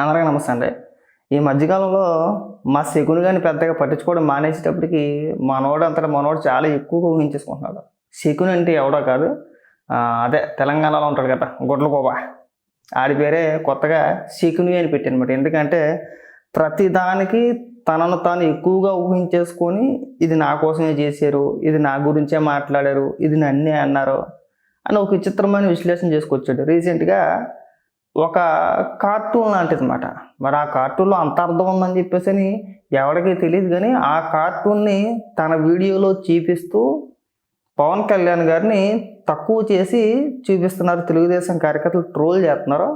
అందరికీ నమస్తే అండి. ఈ మధ్యకాలంలో మా శకుని కానీ పెద్దగా పట్టించుకోవడం మానేసేటప్పటికి మనోడు అంతటా మనోడు చాలా ఎక్కువగా ఊహించేసుకుంటున్నాడు. శకుని అంటే ఎవడో కాదు. అదే తెలంగాణలో ఉంటాడు కదా గుడ్లకోబ. ఆడి పేరే కొత్తగా శకుని అని పెట్టాను ఎందుకంటే ప్రతి దానికి తనను తాను ఎక్కువగా ఊహించేసుకొని ఇది నా కోసమే చేశారు ఇది నా గురించే మాట్లాడారు ఇది నన్నే అన్నారు అని ఒక విచిత్రమైన విశ్లేషణ చేసుకొచ్చాడు. రీసెంట్గా ఒక కార్టూన్ లాంటిది అనమాట మరి ఆ కార్టూన్లో అంత అర్థం ఉందని చెప్పేసి అని ఎవరికి తెలియదు కానీ ఆ కార్టూన్ని తన వీడియోలో చూపిస్తూ పవన్ కళ్యాణ్ గారిని తక్కువ చేసి చూపిస్తున్నారు. తెలుగుదేశం కార్యకర్తలు ట్రోల్ చేస్తున్నారు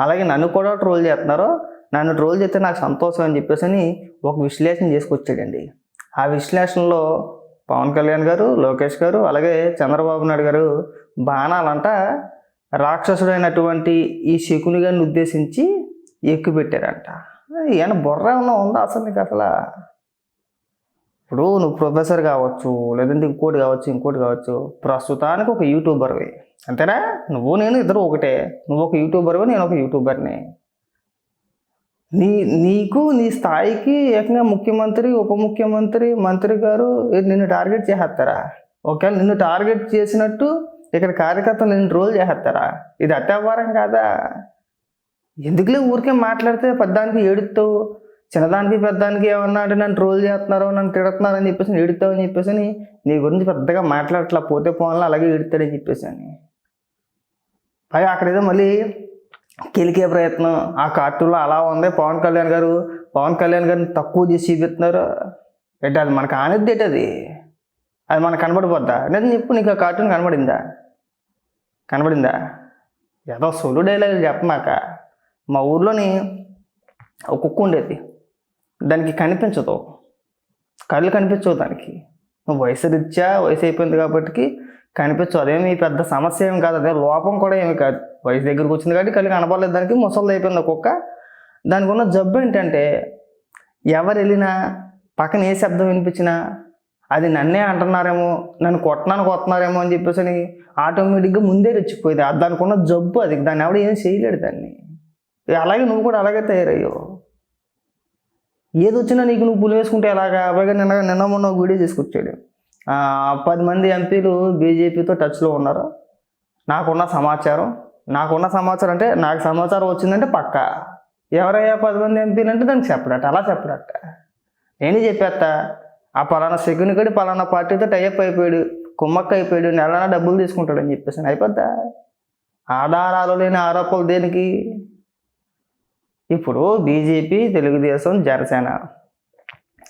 అలాగే నన్ను కూడా ట్రోల్ చేస్తున్నారు నన్ను ట్రోల్ చేస్తే నాకు సంతోషం అని చెప్పేసి అని ఒక విశ్లేషణ చేసుకొచ్చాడండి. ఆ విశ్లేషణలో పవన్ కళ్యాణ్ గారు లోకేష్ గారు అలాగే చంద్రబాబు నాయుడు గారు బాణాలంట రాక్షసుడైనటువంటి ఈ శకుని గారిని ఉద్దేశించి ఎక్కుపెట్టారంట. ఈయన బొర్ర ఏమన్నా ఉందా అసలు నీకు అసలు? ఇప్పుడు నువ్వు ప్రొఫెసర్ కావచ్చు లేదంటే ఇంకోటి కావచ్చు ఇంకోటి కావచ్చు ప్రస్తుతానికి ఒక యూట్యూబర్వి. అంతేనా? నువ్వు నేను ఇద్దరు ఒకటే. నువ్వు ఒక యూట్యూబర్వి నేను ఒక యూట్యూబర్ని. నీ నీకు నీ స్థాయికి ఏకంగా ముఖ్యమంత్రి ఉప ముఖ్యమంత్రి మంత్రి గారు నిన్ను టార్గెట్ చేసేస్తారా ఒకవేళ నిన్ను టార్గెట్ చేసినట్టు ఇక్కడ కార్యకర్తలు నేను రోల్ చేసేస్తారా ఇది అత్యావారం కాదా? ఎందుకులే ఊరికే మాట్లాడితే పెద్దానికి ఏడుస్తావు చిన్నదానికి పెద్దానికి ఏమన్నా అంటే నన్ను ట్రోల్ చేస్తున్నారు నన్ను తిడుతున్నారు అని చెప్పేసి ఏడుస్తావు అని చెప్పేసి అని నీ గురించి పెద్దగా మాట్లాడట్లా పోతే పోవాలని అలాగే ఏడుతాడని చెప్పేసి అని. పైగా అక్కడ ఏదో మళ్ళీ కెలికే ప్రయత్నం. ఆ కార్టూన్లో అలా ఉంది. పవన్ కళ్యాణ్ గారు పవన్ కళ్యాణ్ గారిని తక్కువ చేసి చూపిస్తున్నారు. ఏంటి అది మనకు ఆనద్ది ఏంటి అది? అది మనకు కనబడిపోద్దా? నేను చెప్పు నీకు ఆ కార్టూన్ కనబడిందా? కనబడిందా? ఏదో సొలు డైలాగ్ చెప్పమాక మా ఊర్లోని ఒక కుక్క ఉండేది. దానికి కనిపించదు. కళ్ళు కనిపించవు దానికి. వయసు రీత్యా వయసు అయిపోయింది కాబట్టి కనిపించవు. అదేమి పెద్ద సమస్య ఏమి కాదు. అదే లోపం కూడా ఏమి కాదు. వయసు దగ్గరకు వచ్చింది కాబట్టి కళ్ళు కనపడలేదు దానికి. ముసలిది అయిపోయింది కుక్క. దానికి ఉన్న జబ్బు ఏంటంటే ఎవరు వెళ్ళినా పక్కన ఏ శబ్దం వినిపించినా అది నన్నే అంటున్నారేమో నన్ను కొట్టనాను వస్తున్నారేమో అని చెప్పేసి అని ఆటోమేటిక్గా ముందే రెచ్చిపోయింది. అది దానికి ఉన్న జబ్బు అది. దాన్ని ఎవడ ఏం చేయలేడు దాన్ని. అలాగే నువ్వు కూడా అలాగే తయారయ్యో ఏది వచ్చినా నీకు నువ్వు పులి వేసుకుంటే ఎలాగా? పైగా నిన్న నిన్న మొన్న ఒక వీడియో తీసుకొచ్చాడు. పది మంది ఎంపీలు బీజేపీతో టచ్లో ఉన్నారు. నాకున్న సమాచారం నాకున్న సమాచారం అంటే నాకు సమాచారం వచ్చిందంటే పక్కా. ఎవరయ్యా పది మంది ఎంపీలు అంటే దానికి చెప్పడట అలా చెప్పడట. నేను చెప్పేస్తా. ఆ పలానా సెకండ్ గడి పలానా పార్టీతో టైఅప్ అయిపోయాడు కుమ్మక్క అయిపోయాడు నెలనా డబ్బులు తీసుకుంటాడని చెప్పేసి అయిపోద్దా? ఆధారాలు లేని ఆరోపణలు దేనికి? ఇప్పుడు బీజేపీ తెలుగుదేశం జనసేన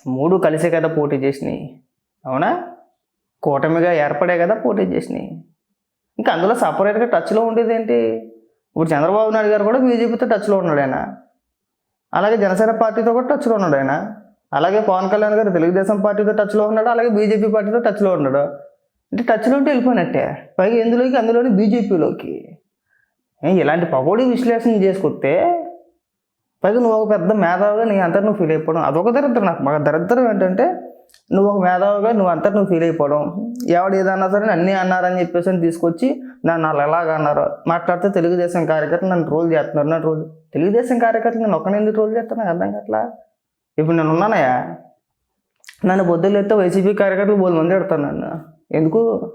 మూడు కలిసే కదా పోటీ చేసినాయి. అవునా? కూటమిగా ఏర్పడే కదా పోటీ చేసినాయి. ఇంకా అందులో సపరేట్గా టచ్లో ఉండేది ఏంటి? ఇప్పుడు చంద్రబాబు నాయుడు గారు కూడా బీజేపీతో టచ్లో ఉన్నాడు ఆయన. అలాగే జనసేన పార్టీతో కూడా టచ్లో ఉన్నాడు ఆయన. అలాగే పవన్ కళ్యాణ్ గారు తెలుగుదేశం పార్టీతో టచ్లో ఉన్నాడు? అలాగే బీజేపీ పార్టీతో టచ్లో ఉన్నాడు? అంటే టచ్లో ఉంటే వెళ్ళిపోయినట్టే. పైగా ఎందులోకి? అందులోని బీజేపీలోకి. ఇలాంటి పకోడీ విశ్లేషణ చేసుకొస్తే పైగా నువ్వు ఒక పెద్ద మేధావిగా నీ అంతా నువ్వు ఫీల్ అయిపోవడం అదొక దరిద్రం నాకు. మాకు దరిద్రం ఏంటంటే నువ్వు ఒక మేధావిగా నువ్వు అంతా నువ్వు ఫీల్ అయిపోవడం. ఎవడు ఏదన్నా సరే అన్నీ అన్నారని చెప్పేసి అని తీసుకొచ్చి నన్ను వాళ్ళు ఎలాగ అన్నారు మాట్లాడితే తెలుగుదేశం కార్యకర్తలు నన్ను ట్రోల్ చేస్తున్నారు. నన్ను రోజు తెలుగుదేశం కార్యకర్తలు నేను ఒక్కనే ఎందుకు ట్రోల్ చేస్తాను అర్థం కాట్లా ఇప్పుడు నేను ఉన్నానయ్యా. నన్ను బొద్దులు వైసీపీ కార్యకర్తలు బోలు మంది పెడతాను నన్ను. ఎందుకు?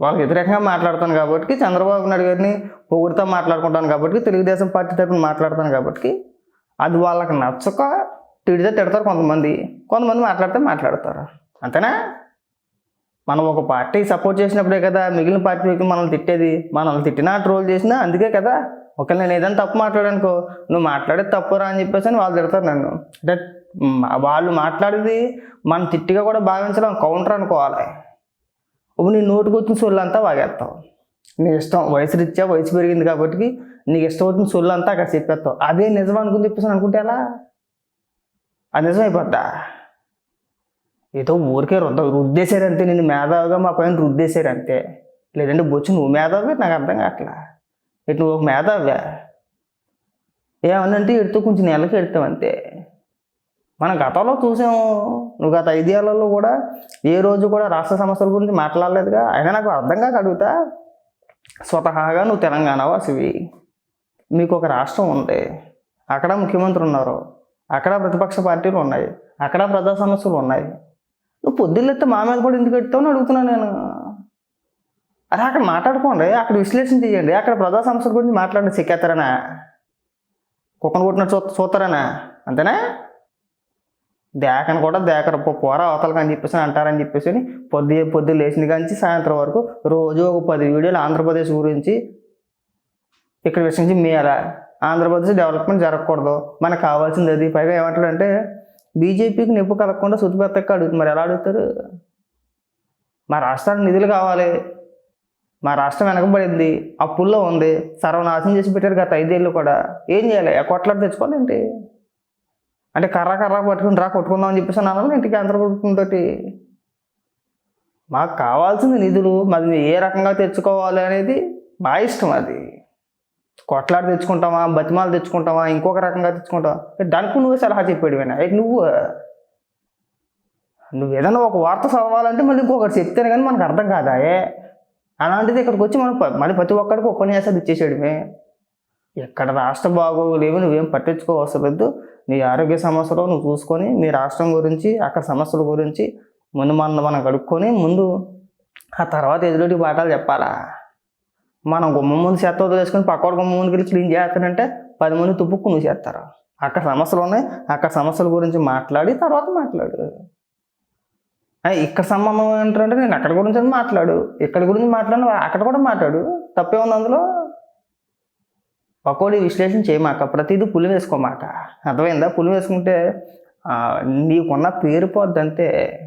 వాళ్ళకి వ్యతిరేకంగా మాట్లాడతాను కాబట్టి చంద్రబాబు నాయుడు గారిని పొగుడుతా మాట్లాడుకుంటాను కాబట్టి తెలుగుదేశం పార్టీ తరఫున మాట్లాడతాను కాబట్టి అది వాళ్ళకి నచ్చక తిడితే తిడతారు కొంతమంది. కొంతమంది మాట్లాడితే మాట్లాడతారు. అంతేనా? మనం ఒక పార్టీ సపోర్ట్ చేసినప్పుడే కదా మిగిలిన పార్టీ మనల్ని తిట్టేది. మనల్ని తిట్టినా ట్రోల్ చేసినా అందుకే కదా ఒకవేళ నేను ఏదైనా తప్పు మాట్లాడానుకో నువ్వు మాట్లాడేది తప్పురా అని చెప్పేసి అని వాళ్ళు తిడతారు నన్ను. దట్ వాళ్ళు మాట్లాడేది మనం తిట్టిగా కూడా భావించడం కౌంటర్ అనుకోవాలి. ఇప్పుడు నీ నోటికి వచ్చిన సొల్లు అంతా వాగేస్తావు నీ ఇష్టం వయసు రీత్యా వయసు పెరిగింది కాబట్టి నీకు ఇష్టం వచ్చిన సొల్లు అంతా అక్కడ చెప్పేస్తావు అదే నిజం అనుకుని చెప్పేసి అనుకుంటే ఎలా? అది నిజం అయిపోద్దా ఏదో ఊరికే రుద్ద రుద్దేశారంతే నేను మేధావిగా మా పైన రుద్దేశారంతే లేదంటే బొచ్చు నువ్వు మేధావి? నాకు అర్థం కావట్లా. ఇటు నువ్వు ఒక మేధావా. ఏమన్నంటే ఎడుతూ కొంచెం నెలకి ఎడతావు అంతే. మనం గతంలో చూసాము. నువ్వు గత ఐదేళ్ళలో కూడా ఏ రోజు కూడా రాష్ట్ర సమస్యల గురించి మాట్లాడలేదుగా. అయినా నాకు అర్థం కాక అడుగుతా. స్వతహాగా నువ్వు తెలంగాణ వాసివి. మీకు ఒక రాష్ట్రం ఉంది. అక్కడ ముఖ్యమంత్రి ఉన్నారు. అక్కడ ప్రతిపక్ష పార్టీలు ఉన్నాయి. అక్కడ ప్రజా సమస్యలు ఉన్నాయి. నువ్వు పొద్దున్నెత్తే మా మీద కూడా ఎందుకు ఎడతావు అని అడుగుతున్నాను నేను. అరే అక్కడ మాట్లాడుకోండి అక్కడ విశ్లేషణ చేయండి అక్కడ ప్రజా సమస్యల గురించి మాట్లాడండి సిక్కేస్తారనా కుక్కను కొట్టినట్టు చూ చూస్తారనా అంతేనా? దేకను కూడా దేకర పోరా అవతలకి అని చెప్పేసి అంటారని చెప్పేసి అని పొద్దు పొద్దు లేచిన కాంచి సాయంత్రం వరకు రోజు ఒక పది వీడియోలు ఆంధ్రప్రదేశ్ గురించి ఇక్కడ విషయించి మేలా. ఆంధ్రప్రదేశ్ డెవలప్మెంట్ జరగకూడదు. మనకు కావాల్సింది అది. పైగా ఏమంటాడంటే బీజేపీకి నిప్పు కలగకుండా సుతిపెత్తక్క అడుగుతుంది? మరి ఎలా అడుగుతారు మా రాష్ట్రానికి నిధులు కావాలి. మా రాష్ట్రం వెనకబడింది అప్పుల్లో ఉంది సర్వనాశనం చేసి పెట్టారు గత ఐదేళ్ళు కూడా. ఏం చేయాలి? ఆ కొట్లాడి తెచ్చుకోవాలేంటి? అంటే కర్ర కర్ర పట్టుకుని రా కొట్టుకుందాం అని చెప్పేసి అన్నాను ఇంటికి ఆంధ్ర ప్రభుత్వంతో మాకు కావాల్సింది నిధులు మరి మేము ఏ రకంగా తెచ్చుకోవాలి అనేది మా ఇష్టం అది. కొట్లాడి తెచ్చుకుంటామా బతిమాలు తెచ్చుకుంటామా ఇంకొక రకంగా తెచ్చుకుంటావా దానికి నువ్వే సలహా చెప్పాడు వినా. నువ్వు నువ్వు ఏదైనా ఒక వార్త చదవాలంటే మళ్ళీ ఇంకొకటి చెప్తేనే కానీ మనకు అర్థం కాదా? ఏ అలాంటిది ఇక్కడికి వచ్చి మనం మళ్ళీ ప్రతి ఒక్కడికి ఉపన్యాసాలు ఇచ్చేసాడుమే ఎక్కడ రాష్ట్ర బాగోగులేవి నువ్వేం పట్టించుకోవసరం లేదు నీ ఆరోగ్య సమస్యలు నువ్వు చూసుకొని మీ రాష్ట్రం గురించి అక్కడ సమస్యల గురించి ముందు మనం మనం కడుక్కొని ముందు ఆ తర్వాత ఎదురుటి పాఠాలు చెప్పాలా? మనం గుమ్మ ముందు చెత్త వదిలేసుకొని పక్కవాడు గుమ్మ ముందు క్లీన్ చేస్తానంటే పది మంది తుప్పుకు నువ్వు చేస్తారు. అక్కడ సమస్యలు ఉన్నాయి అక్కడ సమస్యల గురించి మాట్లాడి తర్వాత మాట్లాడు. ఇక్కడ సంబంధం ఏంటంటే నేను అక్కడ గురించి మాట్లాడు ఇక్కడ గురించి మాట్లాడు అక్కడ కూడా మాట్లాడు. తప్పే ఉంది అందులో? పకోడీ విశ్లేషణ చేయమాక ప్రతిదీ పులి వేసుకోమాక. అర్థమైందా? పులి వేసుకుంటే నీకున్న పేరు పోద్దంటే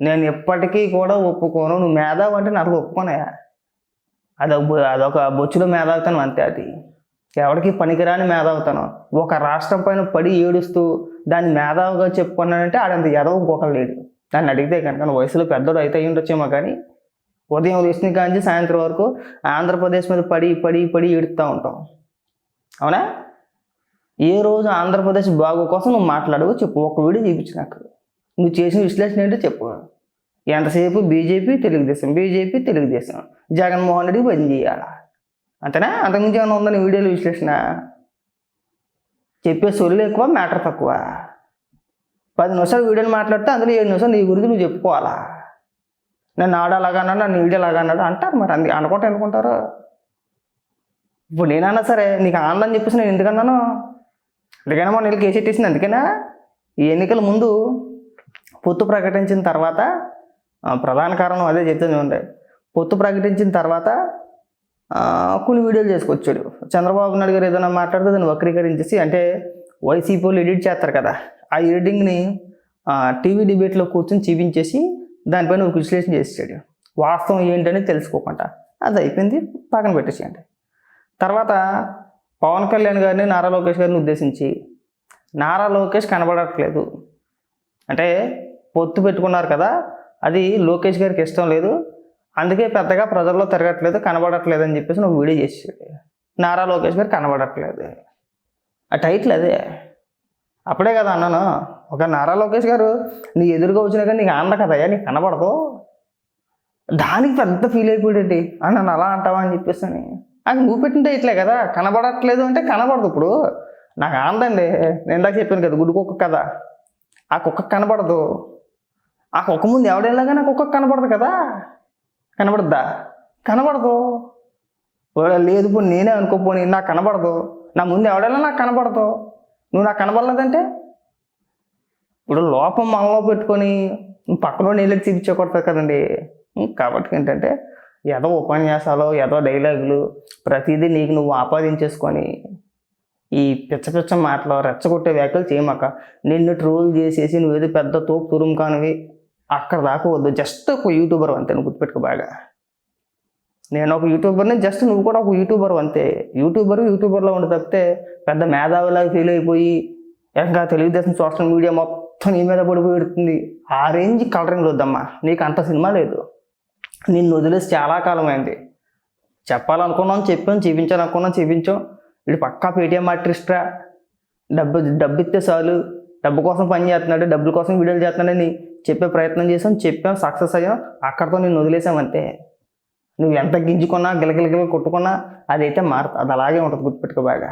నేను ఎప్పటికీ కూడా ఒప్పుకోను. నువ్వు మేధావు అంటే నాకు ఒప్పుకోనయా అదొక బొ- అదొక బొచ్చులో మేధావుతాను అంతే అది. ఎవరికి పనికిరాని మేధావుతాను. ఒక రాష్ట్రం పైన పడి ఏడుస్తూ దాన్ని మేధావుగా చెప్పుకున్నానంటే ఆడంత ఎదవ ఇంకొకరు లేడు. దాన్ని అడిగితే కనుక వయసులో పెద్దోడు అయితే ఉండొచ్చేమో కానీ ఉదయం లేచిన కాంచి సాయంత్రం వరకు ఆంధ్రప్రదేశ్ మీద పడి పడి పడి ఇడుతూ ఉంటాం అవునా? ఏ రోజు ఆంధ్రప్రదేశ్ బాగు కోసం నువ్వు మాట్లాడవు చెప్పు. ఒక వీడియో చూపించు నాకు. నువ్వు చేసిన విశ్లేషణ ఏంటో చెప్పు. ఎంతసేపు బీజేపీ తెలుగుదేశం? బీజేపీ తెలుగుదేశం. జగన్మోహన్ రెడ్డి పని చేయాలా? అంతేనా? అంతకుమించి ఏమైనా ఉందని నీ వీడియోలో విశ్లేషణ? చెప్పే సొల్లు ఎక్కువ మ్యాటర్ తక్కువ. పది నిమిషాలు వీడియోలు మాట్లాడితే అందులో ఏడు నిమిషాలు నీ గురించి నువ్వు చెప్పుకోవాలా? నన్ను ఆడ అన్నాడు నన్ను వీడియో అలాగా అన్నాడు అంటారు మరి. అంది అనుకుంటా అనుకుంటారు ఇప్పుడు నేనన్నా సరే నీకు ఆనందం చెప్పేసి నేను ఎందుకన్నాను అందుకైనా మొన్న వీళ్ళకి కేసెట్టేసింది అందుకైనా? ఈ ఎన్నికల ముందు పొత్తు ప్రకటించిన తర్వాత ప్రధాన కారణం అదే చెప్తుంది చూడండి. పొత్తు ప్రకటించిన తర్వాత కొన్ని వీడియోలు చేసుకొచ్చాడు. చంద్రబాబు నాయుడు గారు ఏదైనా మాట్లాడితే దాన్ని వక్రీకరించేసి అంటే వైసీపీ వాళ్ళు ఎడిట్ చేస్తారు కదా. ఆ ఎడిటింగ్ని టీవీ డిబేట్లో కూర్చొని చూపించేసి దానిపైన ఒక విశ్లేషణ చేసాడు వాస్తవం ఏంటని తెలుసుకోకుండా. అది అయిపోయింది. పక్కన పెట్టేసేయండి. తర్వాత పవన్ కళ్యాణ్ గారిని నారా లోకేష్ గారిని ఉద్దేశించి నారా లోకేష్ కనబడట్లేదు. అంటే పొత్తు పెట్టుకున్నారు కదా అది లోకేష్ గారికి ఇష్టం లేదు. అందుకే పెద్దగా ప్రజల్లో తిరగట్లేదు కనబడట్లేదు అని చెప్పేసి నువ్వు వీడియో చేసాడు నారా లోకేష్ గారు కనబడట్లేదు. ఆ టైటిల్ అదే. అప్పుడే కదా అన్నాను. ఒక నారా లోకేష్ గారు నీ ఎదురుగా వచ్చినా కానీ నీకు ఆనంద కదయ్యా నీకు కనబడదు. దానికి పెద్ద ఫీల్ అయిపోయాడండి. అని నన్ను అలా అంటావా అని చెప్పేసి అని. అది నువ్వు పెట్టిన కదా కనబడట్లేదు అంటే కనబడదు ఇప్పుడు. నాకు ఆనందండి నేను ఇందాక చెప్పాను కదా గుడి కుక్క కదా ఆ కుక్క కనబడదు. ఆ కుక్క ముందు ఎవడేలాగా నాకు కుక్క కనబడదు కదా. కనబడద్దా? కనబడదు. లేదు పోనీ నేనే అనుకోపోని నాకు కనబడదు. నా ముందు ఎవడైనా నాకు కనబడదు. నువ్వు నాకు కనబడలేదంటే? ఇప్పుడు లోపం మనలో పెట్టుకొని పక్కన నీళ్ళకి చూపించకూడదు కదండి. కాబట్టి ఏంటంటే ఏదో ఉపన్యాసాలు ఏదో డైలాగులు ప్రతిదీ నీకు నువ్వు ఆపాదించేసుకొని ఈ పిచ్చ పిచ్చ మాటలు రెచ్చగొట్టే వ్యాఖ్యలు చేయమాక నిన్ను ట్రోల్ చేసేసి నువ్వేదో పెద్ద తోపు తురుము కానివి అక్కడ దాకా వద్దు. జస్ట్ ఒక యూట్యూబర్ అంతే నువ్వు గుర్తుపెట్టుకో బాగా. నేను ఒక యూట్యూబర్ని జస్ట్ నువ్వు కూడా ఒక యూట్యూబర్ అంతే. యూట్యూబర్ యూట్యూబర్లో ఉండి తప్పితే పెద్ద మేధావిలాగా ఫీల్ అయిపోయి ఇంకా తెలుగుదేశం సోషల్ మీడియా మొత్తం నీ మీద పడిపోయి ఆ రేంజ్ కలరింగ్ వద్దమ్మా. నీకు అంత సినిమా లేదు. నిన్ను వదిలేసి చాలా కాలం అయింది. చెప్పాలనుకున్నాం చెప్పాం చూపించాలనుకున్నాం చూపించాం. వీడు పక్కా పేటీఎం ఆర్టిస్ట్రా డబ్బు డబ్బు ఇస్తే చాలు. డబ్బు కోసం పని చేస్తున్నాడు డబ్బుల కోసం వీడియోలు చేస్తున్నాడని చెప్పే ప్రయత్నం చేసాం చెప్పాం సక్సెస్ అయ్యాం. అక్కడితో నేను వదిలేసాం అంతే. నువ్వు ఎంత గింజుకున్నా గిలగిలగిల కొట్టుకున్నా అదైతే మారుతుంది అది అలాగే ఉంటుంది గుర్తుపెట్టుకో బాగా.